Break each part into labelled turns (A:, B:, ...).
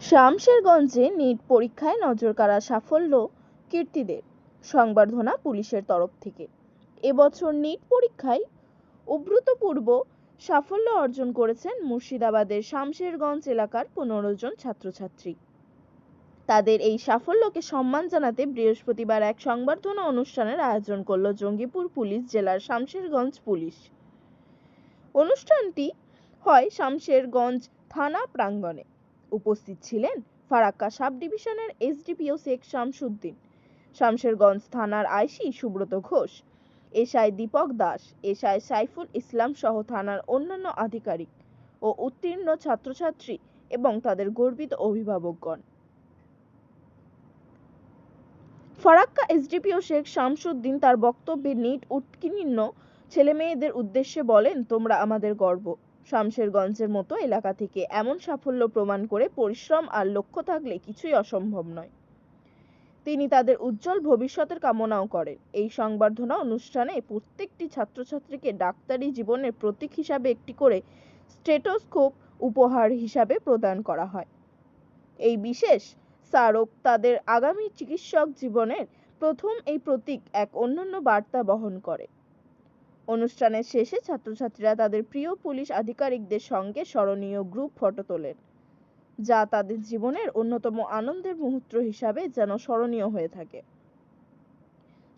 A: শামশেরগঞ্জে NEET পরীক্ষায় নজরকাড়া সাফল্য কীর্তিদের সংবর্ধনা পুলিশের তরফ থেকে। এবছর নিট পরীক্ষায় অভূতপূর্ব সাফল্য অর্জন করেছেন মুর্শিদাবাদের শামশেরগঞ্জ এলাকার পনেরো জন ছাত্রছাত্রী। তাদের এই সাফল্যকে সম্মান জানাতে বৃহস্পতিবার এক সংবর্ধনা অনুষ্ঠানের আয়োজন করল জঙ্গিপুর পুলিশ জেলার শামশেরগঞ্জ পুলিশ। অনুষ্ঠানটি হয় শামশেরগঞ্জ থানা প্রাঙ্গণে। উপস্থিত ছিলেন ফারাক্কা সাব ডিভিশনের এসডিপিও শেখ শামসুদ্দিন, শামশেরগঞ্জ থানার IC Subrata Ghosh, SI Dipak Das, SI Saiful Islam সহ থানার অন্যান্য আধিকারিক ও উত্তীর্ণ ছাত্রছাত্রী এবং তাদের গর্বিত অভিভাবকগণ। ফারাক্কা এসডিপিও শেখ শামসুদ্দিন তার বক্তব্যে নিট উৎকীর্ণ ছেলেমেয়েদের উদ্দেশ্যে বলেন, তোমরা আমাদের গর্ব। শামশেরগঞ্জের মতো এলাকা থেকে এমন সাফল্য প্রমাণ করে পরিশ্রম আর লক্ষ্য থাকলে কিছুই অসম্ভব নয়। তিনি তাদের উজ্জ্বল ভবিষ্যতের কামনাও করেন। এই সংবর্ধনা অনুষ্ঠানে প্রত্যেকটি ছাত্রছাত্রীকে ডাক্তারি জীবনের প্রতীক হিসাবে একটি করে স্টেটোস্কোপ উপহার হিসাবে প্রদান করা হয়। এই বিশেষ স্মারক তাদের আগামী চিকিৎসক জীবনের প্রথম এই প্রতীক এক অন্যান্য বার্তা বহন করে। অনুষ্ঠানের শেষে ছাত্রছাত্রীরা তাদের প্রিয় পুলিশ আধিকারিকদের সঙ্গে স্মরণীয় গ্রুপ ফটো তোলেন, যা তাদের জীবনের অন্যতম আনন্দের মুহূর্ত হিসাবে যেন স্মরণীয় হয়ে থাকে।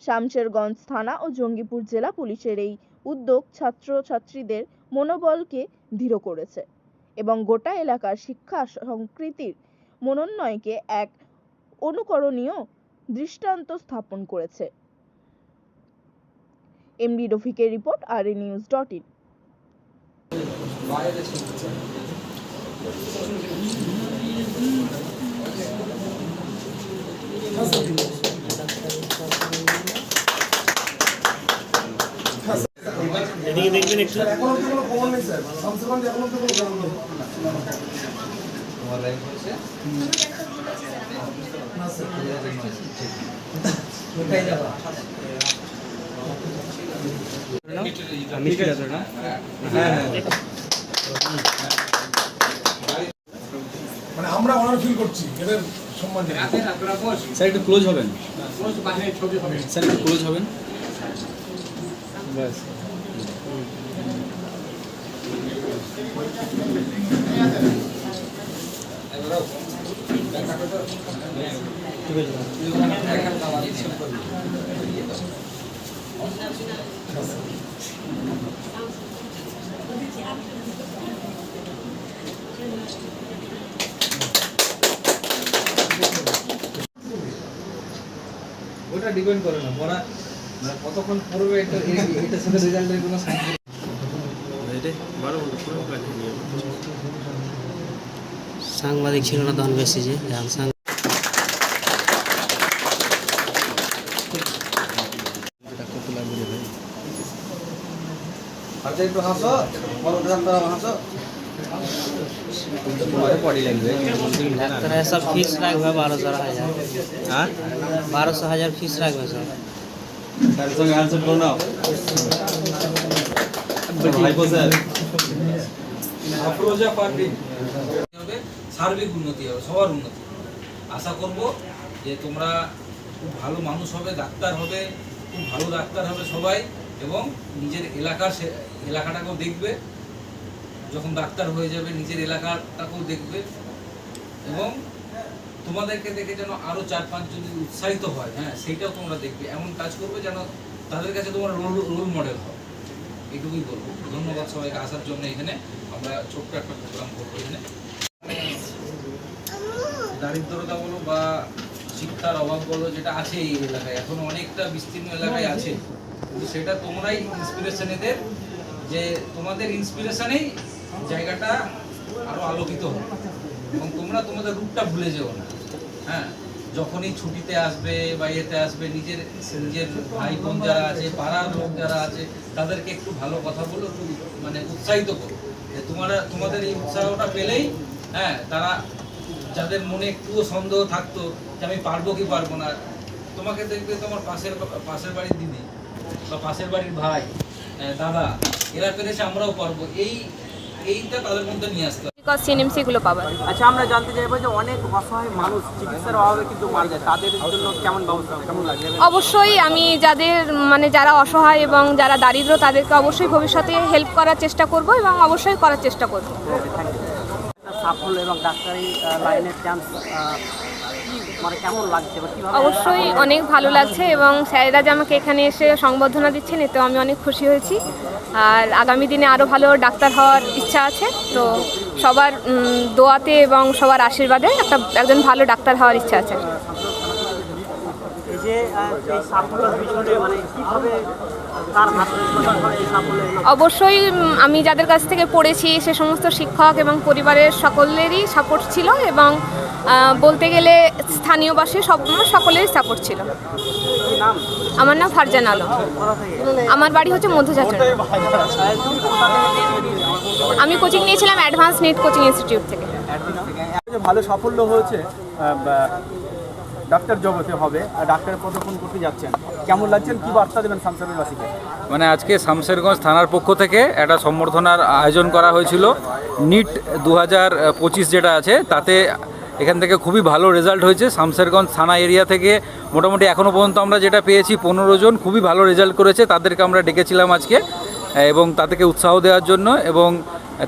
A: শামশেরগঞ্জ থানা ও জঙ্গিপুর জেলা পুলিশের এই উদ্যোগ ছাত্রছাত্রীদের মনোবলকে দৃঢ় করেছে এবং গোটা এলাকার শিক্ষা সংস্কৃতির মনোন্নয়কে এক অনুকরণীয় দৃষ্টান্ত স্থাপন করেছে। MD রফিকের report R A news dot in
B: এদিকে দেখবেন একটু।
C: এখন অব্দি কোনো খবর নেই স্যার শামসুরগঞ্জ এখন অব্দি কোনো খবর নেই না স্যার
B: মিষ্টি আছে না
C: মানে আমরা অনার ফিল করছি এদের সম্মান
B: স্যার একটু ক্লোজ হবেন। স্যার একটু ক্লোজ হবেন। ব্যাস।
D: ওটা ডিপেন্ড করে না পড়া মানে কতক্ষণ পড়বে এটা এটার সাথে রেজাল্টের কোনো
E: সাংবাদিক ছিল না তখন বেশি যে
D: আচ্ছা একটু হাসো বলো ডাক্তার হাসো হ্যাঁ? ভাইপো স্যার
F: আফরোজা পারভিন হবে? সার্বিক উন্নতি হবে সবার উন্নতি হবে। আশা করব যে তোমরা খুব ভালো মানুষ হবে ডাক্তার হবে খুব ভালো ডাক্তার হবে সবাই। এবং নিজের এলাকার এলাকাটাকেও দেখবে। যখন ডাক্তার হয়ে যাবে, নিজের এলাকাটাকেও দেখবে। এবং তোমাদেরকে দেখে যেন আরও চার পাঁচজন যদি উৎসাহিত হয় হ্যাঁ সেইটাও তোমরা দেখবে। এমন কাজ করবে যেন তাদের কাছে তোমার রোল রোল মডেল হয়। এটুকুই বলব। ধন্যবাদ সবাইকে আসার জন্য এখানে। আমরা ছোট্ট একটা প্রোগ্রাম করব এখানে। দারিদ্রতা বলো বা শিক্ষার অভাব বলো, যেটা আছে এই এলাকায়। এখন অনেকটা বিস্তীর্ণ এলাকায় আছে। কিন্তু সেটা তোমরাই ইন্সপিরেশন এদের যে তোমাদের ইন্সপিরেশনেই জায়গাটা আরও আলোকিত হবে। এবং তোমরা তোমাদের রূপটা ভুলে যেও না। হ্যাঁ যখনই ছুটিতে আসবে বা ইয়েতে আসবে, নিজের নিজের ভাই বোন যারা আছে, পাড়ার লোক যারা আছে, তাদেরকে একটু ভালো কথা বলো, একটু মানে উৎসাহিত করো। যে তোমরা, তোমাদের এই উৎসাহটা পেলেই হ্যাঁ তারা যাদের মনে একটুও সন্দেহ থাকতো যে আমি পারব কি পারব না, তোমাকে দেখবে তোমার পাশের পাশের বাড়ির দিদি বা পাশের বাড়ির ভাই দাদা এরা পেরেছে আমরাও পারব। এই এইটা তাদের মধ্যে নিয়ে আসতে
G: আচ্ছা আমরা জানতে চাইব যে অনেক অসহায় মানুষ চিকিৎসার অভাবে কিন্তু মারা যায়। তাদের জন্য কেমন ব্যবস্থা কেমন লাগবে?
H: অবশ্যই আমি যাদের মানে যারা অসহায় এবং যারা দারিদ্র তাদেরকে অবশ্যই ভবিষ্যতে হেল্প করার চেষ্টা করব এবং অবশ্যই করার চেষ্টা করব।
G: সাফল্য এবং ডাক্তারি লাইনের চান্স
H: অবশ্যই অনেক ভালো লাগছে এবং স্যারেরা যে আমাকে এখানে এসে সংবর্ধনা দিচ্ছেন এতেও আমি অনেক খুশি হয়েছি আর আগামী দিনে আরও ভালো ডাক্তার হওয়ার ইচ্ছা আছে তো সবার দোয়াতে এবং সবার আশীর্বাদে একটা একজন ভালো ডাক্তার হওয়ার ইচ্ছা আছে
G: মানে?
H: অবশ্যই আমি যাদের কাছ থেকে পড়েছি সে সমস্ত শিক্ষক এবং পরিবারের সকলেরই সাপোর্ট ছিল এবং বলতে গেলে স্থানীয় স্থানীয়বাসী সব সকলেরই সাপোর্ট ছিল। আমার নাম ফারজান আলম। আমার বাড়ি হচ্ছে
G: নিয়েছিলে?
H: আমি কোচিং নিয়েছিলাম অ্যাডভান্স নেট কোচিং ইনস্টিটিউট থেকে।
I: ভালো সাফল্য হয়েছে ডাক্তার জগতে হবে আর ডাক্তারের পদক্ষণ করতে যাচ্ছেন? কেমন লাগছেন কি বার্তা দেবেন সামসাবিবাসীকে
F: মানে আজকে শামশেরগঞ্জ থানার পক্ষ থেকে একটা সম্বর্ধনার আয়োজন করা হয়েছিল। নিট দু হাজার পঁচিশ যেটা আছে তাতে এখান থেকে খুবই ভালো রেজাল্ট হয়েছে। শামশেরগঞ্জ থানা এরিয়া থেকে মোটামুটি এখনও পর্যন্ত আমরা যেটা পেয়েছি, পনেরো জন খুবই ভালো রেজাল্ট করেছে। তাদেরকে আমরা ডেকেছিলাম আজকে, এবং তাদেরকে উৎসাহ দেওয়ার জন্য এবং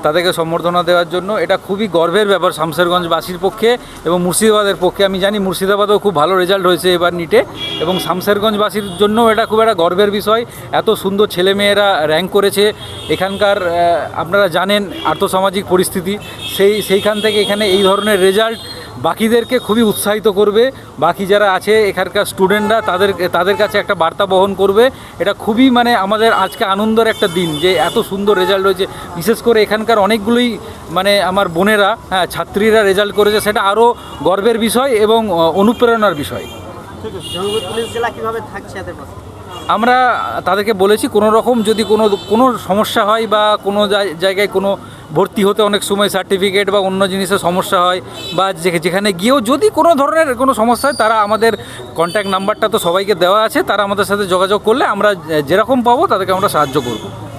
F: তাদেরকে সম্বর্ধনা দেওয়ার জন্য। এটা খুবই গর্বের ব্যাপার শামশেরগঞ্জবাসীর পক্ষে এবং মুর্শিদাবাদের পক্ষে। আমি জানি মুর্শিদাবাদেও খুব ভালো রেজাল্ট হয়েছে এবার নিটে এবং শামশেরগঞ্জবাসীর জন্য এটা খুব একটা গর্বের বিষয়। এত সুন্দর ছেলেমেয়েরা র্যাঙ্ক করেছে। এখানকার আপনারা জানেন আর্থসামাজিক পরিস্থিতি। সেই, সেইখান থেকে এখানে এই ধরনের রেজাল্ট বাকিদেরকে খুবই উৎসাহিত করবে। বাকি যারা আছে, এখানকার স্টুডেন্টরা তাদের তাদের কাছে একটা বার্তা বহন করবে। এটা খুবই মানে আমাদের আজকে আনন্দের একটা দিন যে এত সুন্দর রেজাল্ট হয়েছে বিশেষ করে এখানকার অনেকগুলোই মানে আমার বোনেরা হ্যাঁ ছাত্রীরা রেজাল্ট করেছে, সেটা আরও গর্বের বিষয় এবং অনুপ্রেরণার বিষয়।
G: জেলা কীভাবে থাকছে
F: আমরা তাদেরকে বলেছি কোনো রকম যদি কোনো কোনো সমস্যা হয় বা কোনো জায়- জায়গায় কোনো ভর্তি হতে অনেক সময় সার্টিফিকেট বা অন্য জিনিসের সমস্যা হয় বা যেখানে গিয়েও যদি কোনো ধরনের কোনো সমস্যা হয়, তারা আমাদের কন্ট্যাক্ট নাম্বারটা তো সবাইকে দেওয়া আছে, তারা আমাদের সাথে যোগাযোগ করলে আমরা যেরকম পাবো তাদেরকে আমরা সাহায্য করব।